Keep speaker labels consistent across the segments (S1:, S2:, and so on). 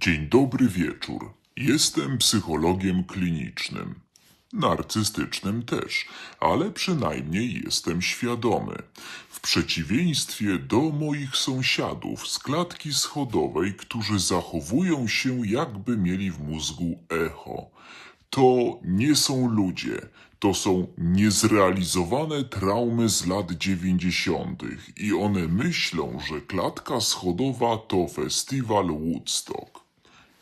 S1: Dzień dobry wieczór. Jestem psychologiem klinicznym. Narcystycznym też, ale przynajmniej jestem świadomy. W przeciwieństwie do moich sąsiadów z klatki schodowej, którzy zachowują się jakby mieli w mózgu echo. To nie są ludzie, to są niezrealizowane traumy z lat dziewięćdziesiątych i one myślą, że klatka schodowa to festiwal Woodstock.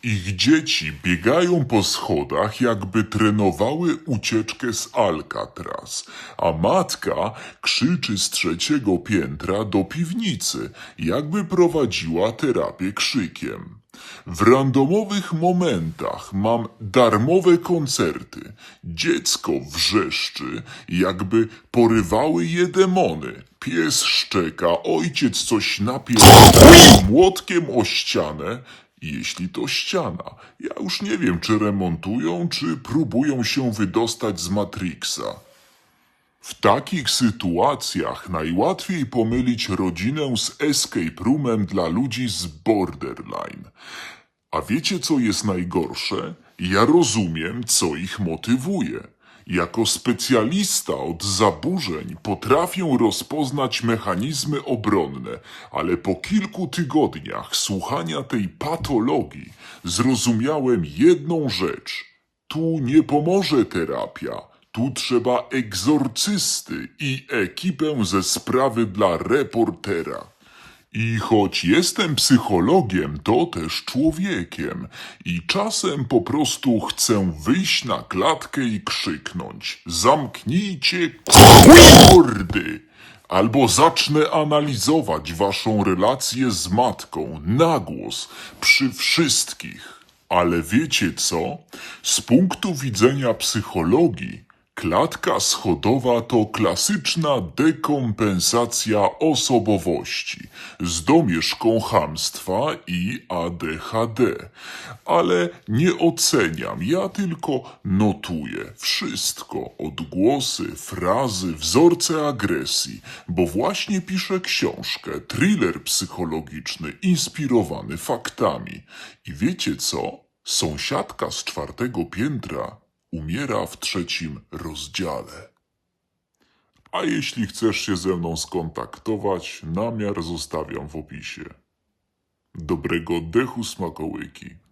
S1: Ich dzieci biegają po schodach, jakby trenowały ucieczkę z Alcatraz, a matka krzyczy z trzeciego piętra do piwnicy, jakby prowadziła terapię krzykiem. W randomowych momentach mam darmowe koncerty. Dziecko wrzeszczy, jakby porywały je demony. Pies szczeka, ojciec coś napierdala młotkiem o ścianę, jeśli to ściana. Ja już nie wiem, czy remontują, czy próbują się wydostać z Matrixa. W takich sytuacjach najłatwiej pomylić rodzinę z escape roomem dla ludzi z borderline. A wiecie, co jest najgorsze? Ja rozumiem, co ich motywuje. Jako specjalista od zaburzeń potrafię rozpoznać mechanizmy obronne, ale po kilku tygodniach słuchania tej patologii zrozumiałem jedną rzecz. Tu nie pomoże terapia. Tu trzeba egzorcysty i ekipę ze sprawy dla reportera. I choć jestem psychologiem, to też człowiekiem. I czasem po prostu chcę wyjść na klatkę i krzyknąć: Zamknijcie kordy! Albo zacznę analizować waszą relację z matką na głos przy wszystkich. Ale wiecie co? Z punktu widzenia psychologii, klatka schodowa to klasyczna dekompensacja osobowości z domieszką chamstwa i ADHD. Ale nie oceniam, ja tylko notuję wszystko, odgłosy, frazy, wzorce agresji, bo właśnie piszę książkę, thriller psychologiczny inspirowany faktami. I wiecie co? Sąsiadka z czwartego piętra umiera w trzecim rozdziale. A jeśli chcesz się ze mną skontaktować, namiar zostawiam w opisie. Dobrego dechu smakołyki.